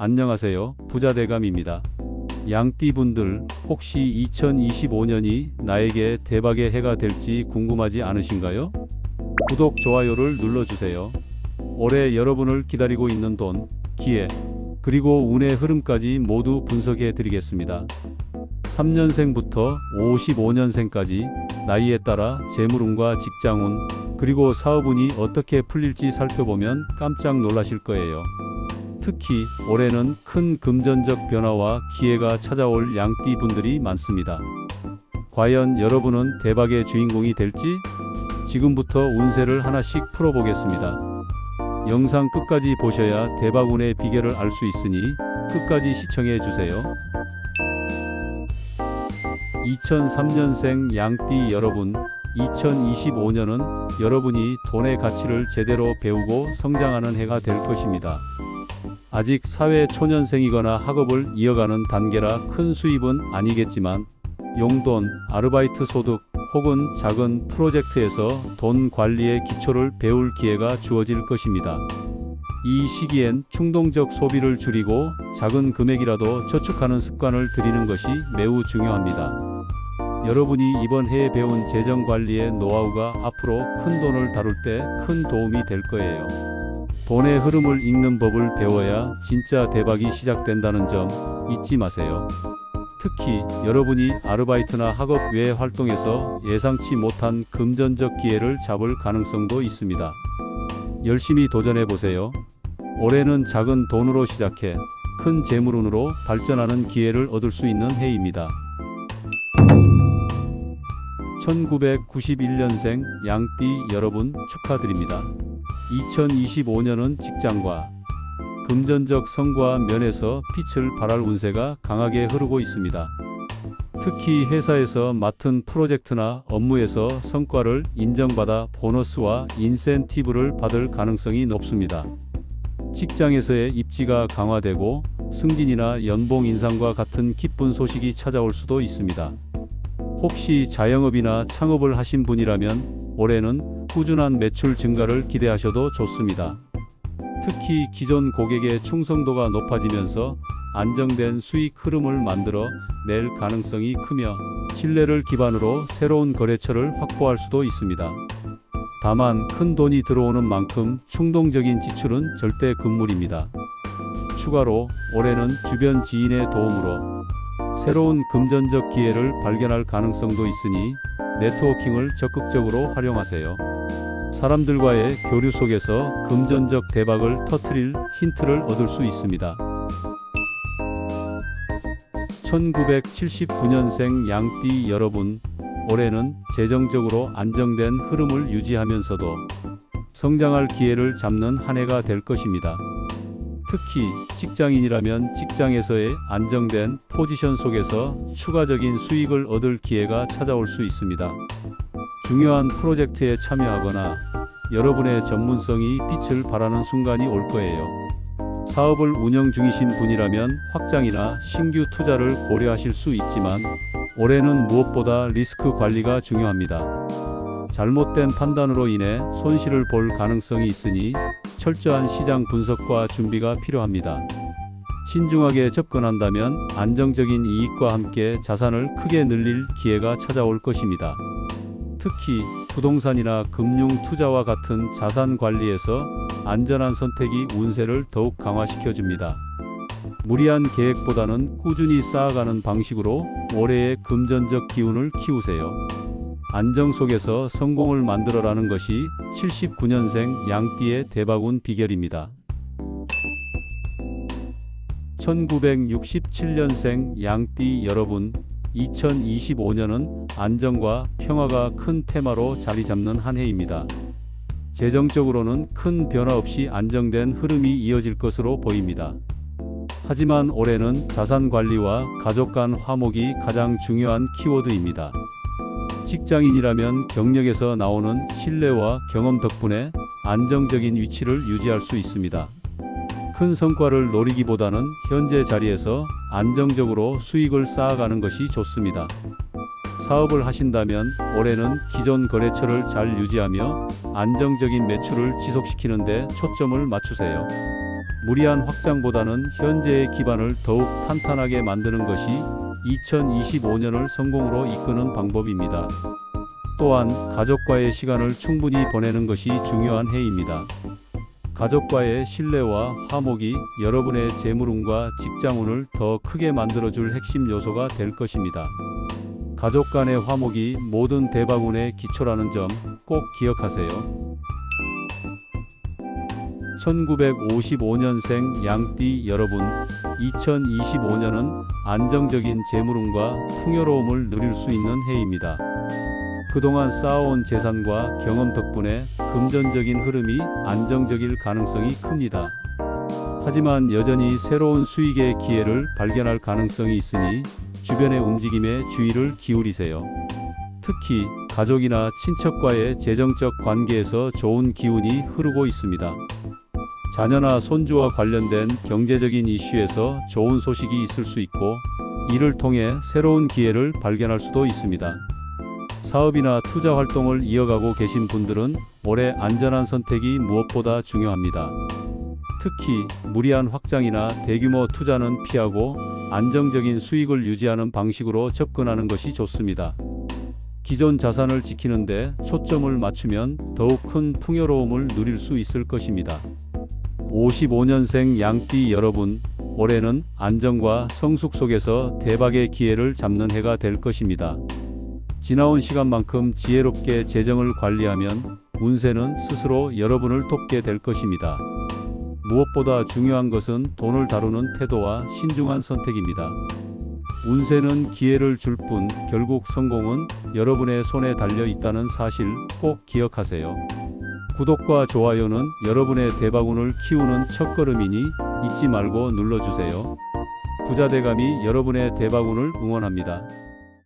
안녕하세요. 부자대감입니다. 양띠분들 혹시 2025년이 나에게 대박의 해가 될지 궁금하지 않으신가요? 구독, 좋아요를 눌러주세요. 올해 여러분을 기다리고 있는 돈, 기회, 그리고 운의 흐름까지 모두 분석해 드리겠습니다. 3년생부터 55년생까지 나이에 따라 재물운과 직장운, 그리고 사업운이 어떻게 풀릴지 살펴보면 깜짝 놀라실 거예요. 특히 올해는 큰 금전적 변화와 기회가 찾아올 양띠 분들이 많습니다. 과연 여러분은 대박의 주인공이 될지 지금부터 운세를 하나씩 풀어보겠습니다. 영상 끝까지 보셔야 대박운의 비결을 알 수 있으니 끝까지 시청해 주세요. 2003년생 양띠 여러분, 2025년은 여러분이 돈의 가치를 제대로 배우고 성장하는 해가 될 것입니다. 아직 사회 초년생이거나 학업을 이어가는 단계라 큰 수입은 아니겠지만 용돈, 아르바이트 소득 혹은 작은 프로젝트에서 돈 관리의 기초를 배울 기회가 주어질 것입니다. 이 시기엔 충동적 소비를 줄이고 작은 금액이라도 저축하는 습관을 들이는 것이 매우 중요합니다. 여러분이 이번 해에 배운 재정 관리의 노하우가 앞으로 큰 돈을 다룰 때 큰 도움이 될 거예요. 돈의 흐름을 읽는 법을 배워야 진짜 대박이 시작된다는 점 잊지 마세요. 특히 여러분이 아르바이트나 학업 외 활동에서 예상치 못한 금전적 기회를 잡을 가능성도 있습니다. 열심히 도전해 보세요. 올해는 작은 돈으로 시작해 큰 재물운으로 발전하는 기회를 얻을 수 있는 해입니다. 1991년생 양띠 여러분 축하드립니다. 2025년은 직장과 금전적 성과 면에서 빛을 발할 운세가 강하게 흐르고 있습니다. 특히 회사에서 맡은 프로젝트나 업무에서 성과를 인정받아 보너스와 인센티브를 받을 가능성이 높습니다. 직장에서의 입지가 강화되고 승진이나 연봉 인상과 같은 기쁜 소식이 찾아올 수도 있습니다. 혹시 자영업이나 창업을 하신 분이라면 올해는 꾸준한 매출 증가를 기대하셔도 좋습니다. 특히 기존 고객의 충성도가 높아지면서 안정된 수익 흐름을 만들어 낼 가능성이 크며 신뢰를 기반으로 새로운 거래처를 확보할 수도 있습니다. 다만 큰 돈이 들어오는 만큼 충동적인 지출은 절대 금물입니다. 추가로 올해는 주변 지인의 도움으로 새로운 금전적 기회를 발견할 가능성도 있으니 네트워킹을 적극적으로 활용하세요. 사람들과의 교류 속에서 금전적 대박을 터트릴 힌트를 얻을 수 있습니다. 1979년생 양띠 여러분, 올해는 재정적으로 안정된 흐름을 유지하면서도 성장할 기회를 잡는 한 해가 될 것입니다. 특히 직장인이라면 직장에서의 안정된 포지션 속에서 추가적인 수익을 얻을 기회가 찾아올 수 있습니다. 중요한 프로젝트에 참여하거나 여러분의 전문성이 빛을 발하는 순간이 올 거예요. 사업을 운영 중이신 분이라면 확장이나 신규 투자를 고려하실 수 있지만 올해는 무엇보다 리스크 관리가 중요합니다. 잘못된 판단으로 인해 손실을 볼 가능성이 있으니 철저한 시장 분석과 준비가 필요합니다. 신중하게 접근한다면 안정적인 이익과 함께 자산을 크게 늘릴 기회가 찾아올 것입니다. 특히 부동산이나 금융 투자와 같은 자산 관리에서 안전한 선택이 운세를 더욱 강화시켜 줍니다. 무리한 계획보다는 꾸준히 쌓아가는 방식으로 올해의 금전적 기운을 키우세요. 안정 속에서 성공을 만들어라는 것이 79년생 양띠의 대박운 비결입니다. 1967년생 양띠 여러분, 2025년은 안정과 평화가 큰 테마로 자리 잡는 한 해입니다. 재정적으로는 큰 변화 없이 안정된 흐름이 이어질 것으로 보입니다. 하지만 올해는 자산 관리와 가족 간 화목이 가장 중요한 키워드입니다. 직장인이라면 경력에서 나오는 신뢰와 경험 덕분에 안정적인 위치를 유지할 수 있습니다. 큰 성과를 노리기보다는 현재 자리에서 안정적으로 수익을 쌓아가는 것이 좋습니다. 사업을 하신다면 올해는 기존 거래처를 잘 유지하며 안정적인 매출을 지속시키는 데 초점을 맞추세요. 무리한 확장보다는 현재의 기반을 더욱 탄탄하게 만드는 것이 2025년을 성공으로 이끄는 방법입니다. 또한 가족과의 시간을 충분히 보내는 것이 중요한 해입니다. 가족과의 신뢰와 화목이 여러분의 재물운과 직장운을 더 크게 만들어줄 핵심 요소가 될 것입니다. 가족 간의 화목이 모든 대박운의 기초라는 점 꼭 기억하세요. 1955년생 양띠 여러분, 2025년은 안정적인 재물운과 풍요로움을 누릴 수 있는 해입니다. 그동안 쌓아온 재산과 경험 덕분에 금전적인 흐름이 안정적일 가능성이 큽니다. 하지만 여전히 새로운 수익의 기회를 발견할 가능성이 있으니 주변의 움직임에 주의를 기울이세요. 특히 가족이나 친척과의 재정적 관계에서 좋은 기운이 흐르고 있습니다. 자녀나 손주와 관련된 경제적인 이슈에서 좋은 소식이 있을 수 있고 이를 통해 새로운 기회를 발견할 수도 있습니다. 사업이나 투자 활동을 이어가고 계신 분들은 올해 안전한 선택이 무엇보다 중요합니다. 특히 무리한 확장이나 대규모 투자는 피하고 안정적인 수익을 유지하는 방식으로 접근하는 것이 좋습니다. 기존 자산을 지키는데 초점을 맞추면 더욱 큰 풍요로움을 누릴 수 있을 것입니다. 55년생 양띠 여러분, 올해는 안정과 성숙 속에서 대박의 기회를 잡는 해가 될 것입니다. 지나온 시간만큼 지혜롭게 재정을 관리하면 운세는 스스로 여러분을 돕게 될 것입니다. 무엇보다 중요한 것은 돈을 다루는 태도와 신중한 선택입니다. 운세는 기회를 줄 뿐 결국 성공은 여러분의 손에 달려 있다는 사실 꼭 기억하세요. 구독과 좋아요는 여러분의 대박운을 키우는 첫걸음이니 잊지 말고 눌러주세요. 부자대감이 여러분의 대박운을 응원합니다.